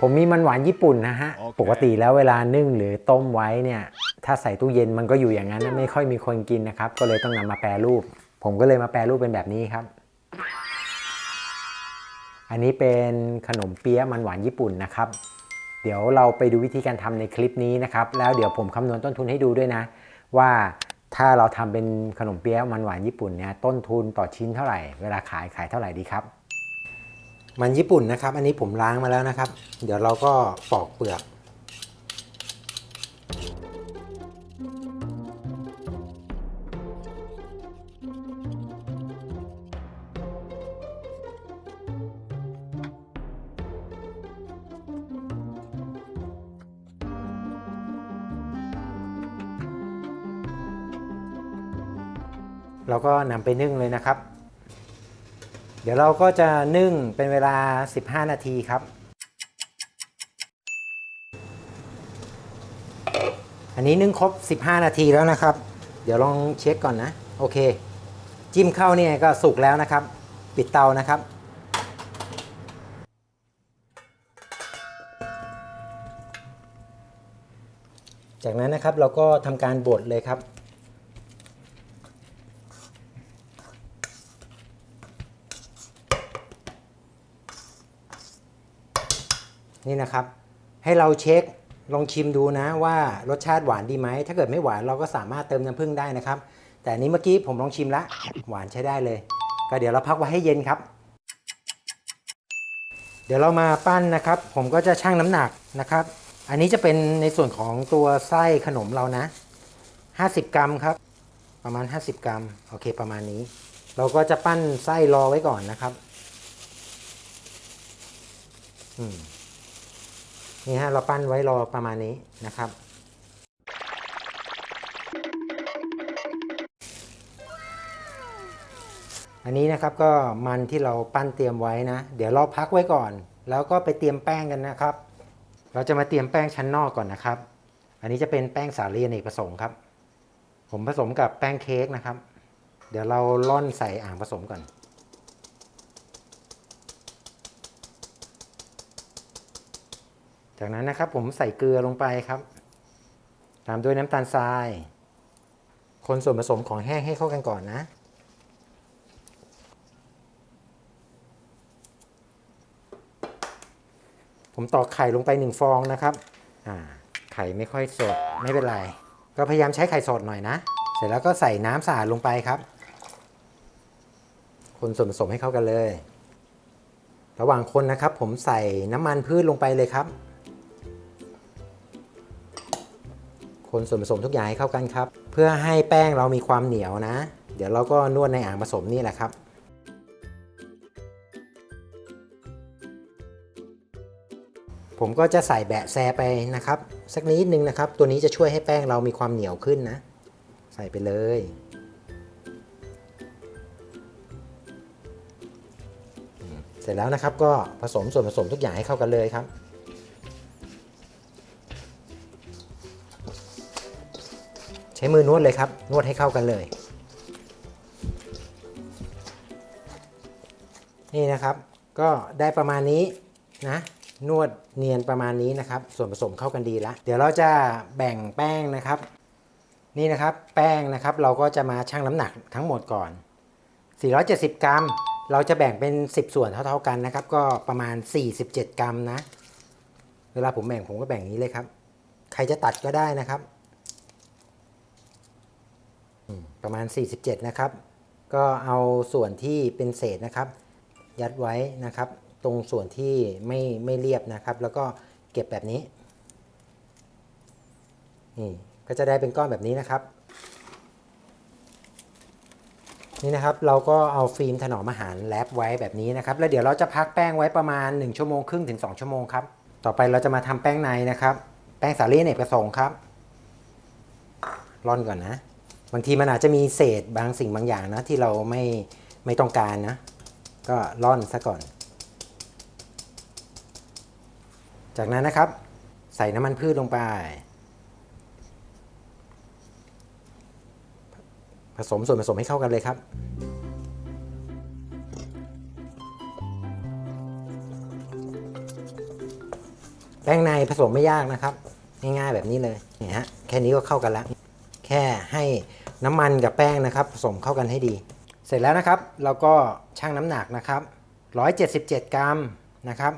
ผมมีมันหวานญี่ปุ่นนะฮะโอเคปกติแล้วเวลานึ่งหรือต้มไว้เนี่ย ถ้าใส่ตู้เย็นมันก็อยู่อย่างนั้นนะไม่ค่อยมีคนกินนะครับ ก็เลยต้องนำมาแปรรูป ผมก็เลยมาแปรรูปเป็นแบบนี้ครับ อันนี้เป็นขนมเปี๊ยะมันหวานญี่ปุ่นนะครับ เดี๋ยวเราไปดูวิธีการทำในคลิปนี้นะครับ แล้วเดี๋ยวผมคำนวณต้นทุนให้ดูด้วยนะ ว่าถ้าเราทำเป็นขนมเปี๊ยะมันหวานญี่ปุ่นเนี่ยต้นทุนต่อชิ้นเท่าไหร่ เวลาขายขายเท่าไหร่ดีครับ มันญี่ปุ่นนะครับ อันนี้ผมล้างมาแล้วนะครับ เดี๋ยวเราก็ปอกเปลือกเราก็นำไปนึ่งเลยนะครับ เดี๋ยวเราก็จะนึ่งเป็นเวลา 15 นาทีครับ อันนี้นึ่งครบ 15 นาทีแล้วนะครับ เดี๋ยวลองเช็คก่อนนะ โอเค จิ้มเข้าเนี่ยก็สุกแล้วนะครับ ปิดเตานะครับ จากนั้นนะครับเราก็ทำการบดเลยครับ นี่นะครับ ให้เราเช็คลองชิมดูนะว่ารสชาติหวานดีไหม ถ้าเกิดไม่หวานเราก็สามารถเติมน้ำผึ้งได้นะครับ แต่นนี้เมื่อกี้ผมลองชิมละหวานใช้ได้เลย ก็เดี๋ยวเราพักไว้ให้เย็นครับ เดี๋ยวเรามาปั้นนะครับ ผมก็จะชั่งน้ำหนักนะครับ อันนี้จะเป็นในส่วนของตัวไส้ขนมเรานะ 50 กรัมครับ ประมาณ 50 กรัม โอเคประมาณนี้ เราก็จะปั้นไส้รอไว้ก่อนนะครับ อืม นี่ฮะเราปั้นไว้รอประมาณนี้นะครับ อันนี้นะครับก็มันที่เราปั้นเตรียมไว้นะ เดี๋ยวเราพักไว้ก่อน แล้วก็ไปเตรียมแป้งกันนะครับ เราจะมาเตรียมแป้งชั้นนอกก่อนนะครับ อันนี้จะเป็นแป้งสาลีอเนกประสงค์ครับ ผมผสมกับแป้งเค้กนะครับ เดี๋ยวเราล่อนใส่อ่างผสมก่อน จากนั้นนะครับผมใส่เกลือลงไปครับ ตามด้วยน้ำตาลทราย คนส่วนผสมของแห้งให้เข้ากันก่อนนะ ผมตอกไข่ลงไปหนึ่งฟองนะครับไข่ไม่ค่อยสดไม่เป็นไร ก็พยายามใช้ไข่สดหน่อยนะ เสร็จแล้วก็ใส่น้ำสะอาดลงไปครับ คนส่วนผสมให้เข้ากันเลย ระหว่างคนนะครับผมใส่น้ำมันพืชลงไปเลยครับ คนส่วนผสมทุกอย่างให้เข้ากันครับ เพื่อให้แป้งเรามีความเหนียวนะ เดี๋ยวเราก็นวดในอ่างผสมนี่แหละครับผมก็จะใส่แบะแซไปนะครับ สักนิดนึงนะครับ ตัวนี้จะช่วยให้แป้งเรามีความเหนียวขึ้นนะ ใส่ไปเลย เสร็จแล้วนะครับก็ผสมส่วนผสมทุกอย่างให้เข้ากันเลยครับ ใช้มือนวดเลยครับ นวดให้เข้ากันเลย นี่นะครับ ก็ได้ประมาณนี้นะ นวดเนียนประมาณนี้นะครับ ส่วนผสมเข้ากันดีแล้ว เดี๋ยวเราจะแบ่งแป้งนะครับ นี่นะครับ แป้งนะครับ เราก็จะมาชั่งน้ำหนักทั้งหมดก่อน 470 กรัม เราจะแบ่งเป็น 10 ส่วนเท่าๆกันนะครับ ก็ประมาณ 47 กรัมนะ เวลาผมแบ่งผมก็แบ่งอย่างนี้เลยครับ ใครจะตัดก็ได้นะครับ ประมาณ 47 นะครับ ก็เอาส่วนที่เป็นเศษนะครับ ยัดไว้นะครับ ตรงส่วนที่ไม่ไม่เรียบนะครับ แล้วก็เก็บแบบนี้นี่ก็จะได้เป็นก้อนแบบนี้นะครับ นี่นะครับเราก็เอาฟิล์มถนอมอาหารแรปไว้แบบนี้นะครับ แล้วเดี๋ยวเราจะพักแป้งไว้ประมาณ 1 ชั่วโมงครึ่งถึง 2 ชั่วโมงครับ ต่อไปเราจะมาทำแป้งในนะครับ แป้งสาลี่เนกประสงค์ครับร่อนก่อนนะ บางทีมันอาจจะมีเศษบางสิ่งบางอย่างนะที่เราไม่ไม่ต้องการนะ ก็ร่อนซะก่อน จากนั้นนะครับ ใส่น้ำมันพืชลงไป ผสมส่วนผสมให้เข้ากันเลยครับแป้งในผสมไม่ยากนะครับ ง่ายๆแบบนี้เลยนี่ฮะแค่นี้ก็เข้ากันแล้ว แค่ให้น้ำมันกับแป้งนะครับ ผสมเข้ากันให้ดี เสร็จแล้วนะครับ เราก็ชั่งน้ำหนักนะครับ 177 กรัมนะครับ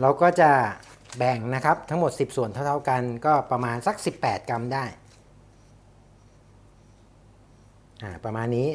เราก็จะแบ่งนะครับทั้งหมด 10 ส่วนเท่าๆกัน ก็ประมาณสัก 18 กรัมได้อ่าประมาณนี้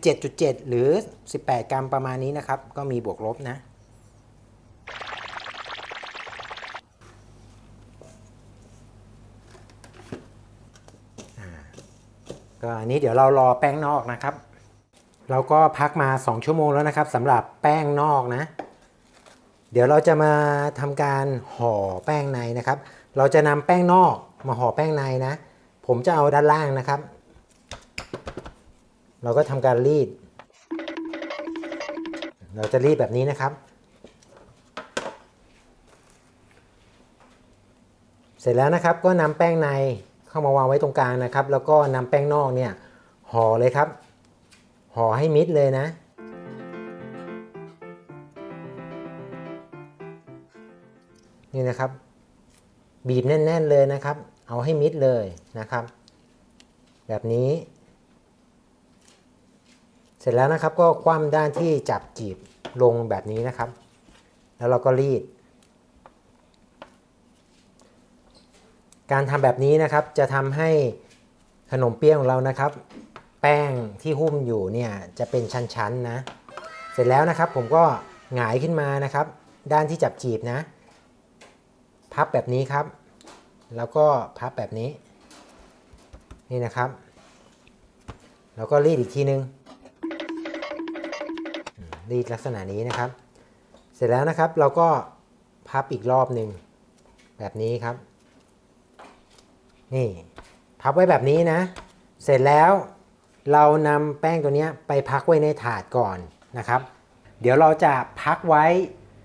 17.7 หรือ 18 กรัมประมาณนี้นะครับ ก็มีบวกลบนะ ก็อันนี้เดี๋ยวเรารอแป้งนอกนะครับ เราก็พักมา 2 ชั่วโมงแล้วนะครับสำหรับแป้งนอกนะ เดี๋ยวเราจะมาทำการห่อแป้งในนะครับ เราจะนำแป้งนอกมาห่อแป้งในนะ ผมจะเอาด้านล่างนะครับ เราก็ทำการรีด เราจะรีดแบบนี้นะครับเสร็จแล้วนะครับก็นำแป้งใน เข้ามาวางไว้ตรงกลางนะครับ แล้วก็นำแป้งนอกเนี่ยห่อเลยครับห่อให้มิดเลยนะ นี่นะครับ บีบแน่น ๆเลยนะครับ เอาให้มิดเลยนะครับ แบบนี้ เสร็จแล้วนะครับก็คว่ำด้านที่จับจีบลงแบบนี้นะครับ แล้วเราก็รีด การทำแบบนี้นะครับจะทำให้ขนมเปี๊ยะของเรานะครับ แป้งที่หุ้มอยู่เนี่ยจะเป็นชั้นๆนะ เสร็จแล้วนะครับผมก็หงายขึ้นมานะครับ ด้านที่จับจีบนะ พับแบบนี้ครับ แล้วก็พับแบบนี้ นี่นะครับ แล้วก็รีดอีกทีนึงรีดลักษณะนี้นะครับ เสร็จแล้วนะครับเราก็พับอีกรอบหนึ่งแบบนี้ครับ นี่พับไว้แบบนี้นะ เสร็จแล้วเรานำแป้งตัวนี้ไปพักไว้ในถาดก่อนนะครับ เดี๋ยวเราจะพักไว้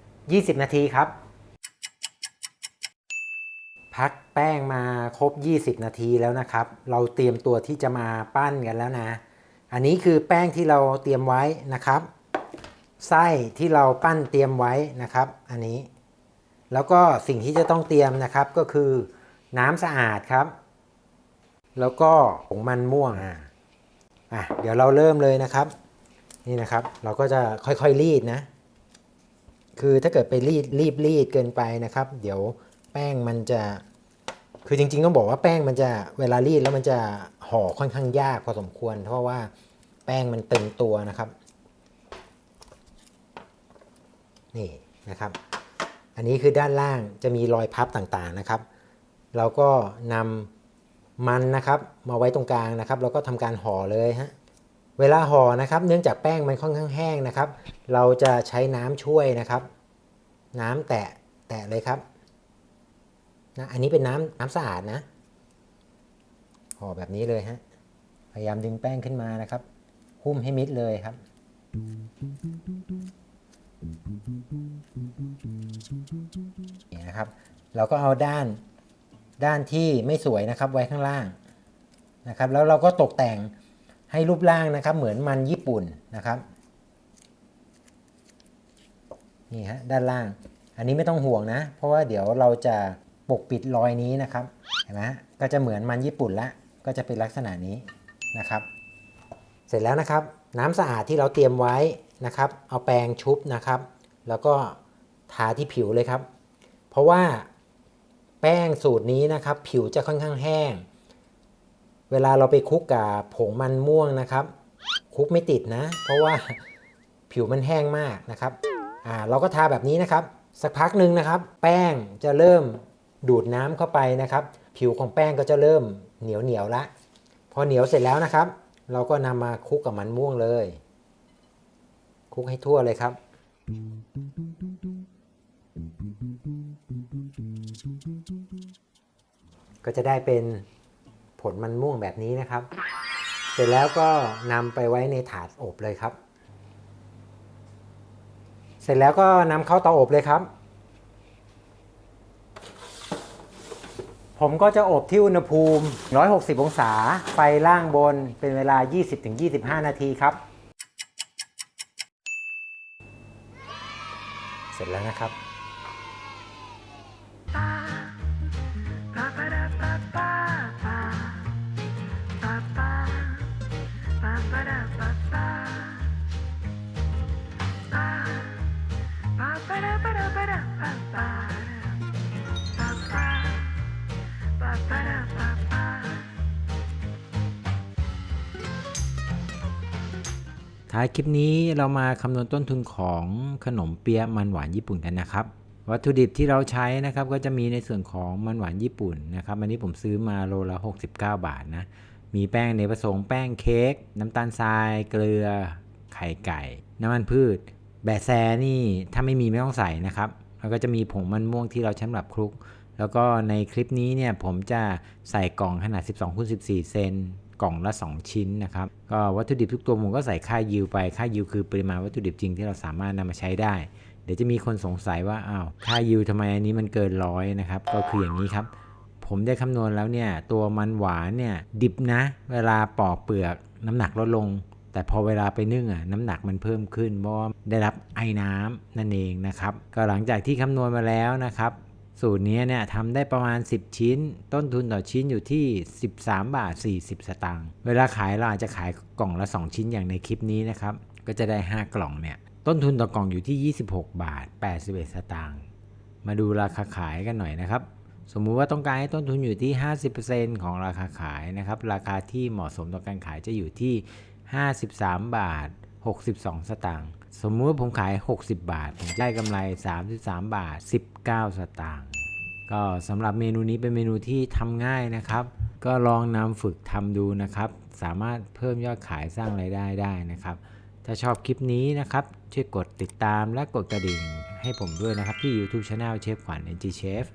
20 นาทีครับ พักแป้งมาครบ 20 นาทีแล้วนะครับ เราเตรียมตัวที่จะมาปั้นกันแล้วนะ อันนี้คือแป้งที่เราเตรียมไว้นะครับ ไส้ที่เราปั้นเตรียมไว้นะครับ อันนี้ แล้วก็สิ่งที่จะต้องเตรียมนะครับก็คือ น้ำสะอาดครับ แล้วก็ผงมันม่วงอะอะเดี๋ยวเราเริ่มเลยนะครับ นี่นะครับ เราก็จะค่อยๆรีดนะ คือถ้าเกิดไปรีดรีบรีดเกินไปนะครับ เดี๋ยวแป้งมันจะ คือจริงๆต้องบอกว่าแป้งมันจะเวลารีดแล้วมันจะห่อค่อนข้างยากพอสมควร เพราะว่าแป้งมันตึงตัวนะครับ นี่นะครับ อันนี้คือด้านล่างจะมีรอยพับต่างๆนะครับ เราก็นำมันนะครับ มาไว้ตรงกลางนะครับ แล้วก็ทำการห่อเลยฮะเวลาห่อนะครับ เนื่องจากแป้งมันค่อนข้างแห้งนะครับ เราจะใช้น้ำช่วยนะครับ น้ำแตะแตะเลยครับนะอันนี้เป็นน้ำน้ำสะอาดนะห่อแบบนี้เลยฮะพยายามดึงแป้งขึ้นมานะครับ หุ้มให้มิดเลยครับ นี่นะครับ เราก็เอาด้าน ด้านที่ไม่สวยนะครับไว้ข้างล่างนะครับ แล้วเราก็ตกแต่งให้รูปร่างนะครับ เหมือนมันญี่ปุ่นนะครับนี่ฮะด้านล่าง อันนี้ไม่ต้องห่วงนะ เพราะว่าเดี๋ยวเราจะปกปิดรอยนี้นะครับเห็นไหมก็จะเหมือนมันญี่ปุ่นละก็จะเป็นลักษณะนี้นะครับ เสร็จแล้วนะครับ น้ำสะอาดที่เราเตรียมไว้นะครับ เอาแปรงชุบนะครับ แล้วก็ทาที่ผิวเลยครับ เพราะว่า แป้งสูตรนี้นะครับ ผิวจะค่อนข้างแห้ง เวลาเราไปคลุกกับผงมันม่วงนะครับคลุกไม่ติดนะ เพราะว่าผิวมันแห้งมากนะครับอ่าเราก็ทาแบบนี้นะครับ สักพักหนึ่งนะครับ แป้งจะเริ่มดูดน้ำเข้าไปนะครับ ผิวของแป้งก็จะเริ่มเหนียวเหนียวละ พอเหนียวเสร็จแล้วนะครับ เราก็นำมาคลุกกับมันม่วงเลยคลุกให้ทั่วเลยครับ ก็จะได้เป็นผลมันม่วงแบบนี้นะครับ เสร็จแล้วก็นำไปไว้ในถาดอบเลยครับ เสร็จแล้วก็นำเข้าเตาอบเลยครับ ผมก็จะอบที่อุณหภูมิ 160 องศา ไฟล่างบนเป็นเวลา 20-25 นาทีครับ เสร็จแล้วนะครับ ท้ายคลิปนี้เรามาคำนวณต้นทุนของขนมเปี๊ยะมันหวานญี่ปุ่นกันนะครับ วัตถุดิบที่เราใช้นะครับก็จะมีในส่วนของมันหวานญี่ปุ่นนะครับอันนี้ผมซื้อมาโลละ 69 บาทนะมีแป้งเนยผสมแป้งเค้กน้ำตาลทราย เกลือ ไข่ไก่ น้ำมันพืช แบะแซนี่ถ้าไม่มีไม่ต้องใส่นะครับ แล้วก็จะมีผงมันม่วงที่เราใช้สำหรับคลุก แล้วก็ในคลิปนี้เนี่ยผมจะใส่กล่องขนาด 12คูณ14 เซนกล่องละ 2 ชิ้นนะครับก็วัตถุดิบทุกตัวผมก็ใส่ค่ายิวไปค่ายิวคือปริมาณวัตถุดิบจริงที่เราสามารถนำมาใช้ได้ เดี๋ยวจะมีคนสงสัยว่าอ้าวค่ายิวทำไมอันนี้มันเกินร้อยนะครับก็คืออย่างนี้ครับผมได้คำนวณแล้วเนี่ยตัวมันหวานเนี่ยดิบนะ เวลาปอกเปลือกน้ำหนักลดลง แต่พอเวลาไปนึ่งอะน้ำหนักมันเพิ่มขึ้นเพราะได้รับไอ้น้ำนั่นเองนะครับ ก็หลังจากที่คำนวณมาแล้วนะครับ สูตรนี้เนี่ยทำได้ประมาณ 10 ชิ้น ต้นทุนต่อชิ้นอยู่ที่ 13 บาท 40 สตางค์เวลาขายเราอาจจะขายกล่องละ 2 ชิ้นอย่างในคลิปนี้นะครับ ก็จะได้ 5 กล่องเนี่ยต้นทุนต่อกล่องอยู่ที่ 26 บาท 81 สตางค์มาดูราคาขายกันหน่อยนะครับ สมมุติว่าต้องการให้ต้นทุนอยู่ที่ 50%ของราคาขายนะครับ ราคาที่เหมาะสมต่อการขายจะอยู่ที่ 53 บาท 62 สตางค์สมมุติว่าผมขาย 60 บาทผมได้กำไร 33 บาท 19 สตางค์ก็สำหรับเมนูนี้เป็นเมนูที่ทำง่ายนะครับ ก็ลองนำฝึกทำดูนะครับ สามารถเพิ่มยอดขายสร้างไรายได้ได้นะครับ ถ้าชอบคลิปนี้นะครับ ช่วยกดติดตามและกดกระดิ่งให้ผมด้วยนะครับ ที่ YouTube Channel เชฟขวัญ NG Chef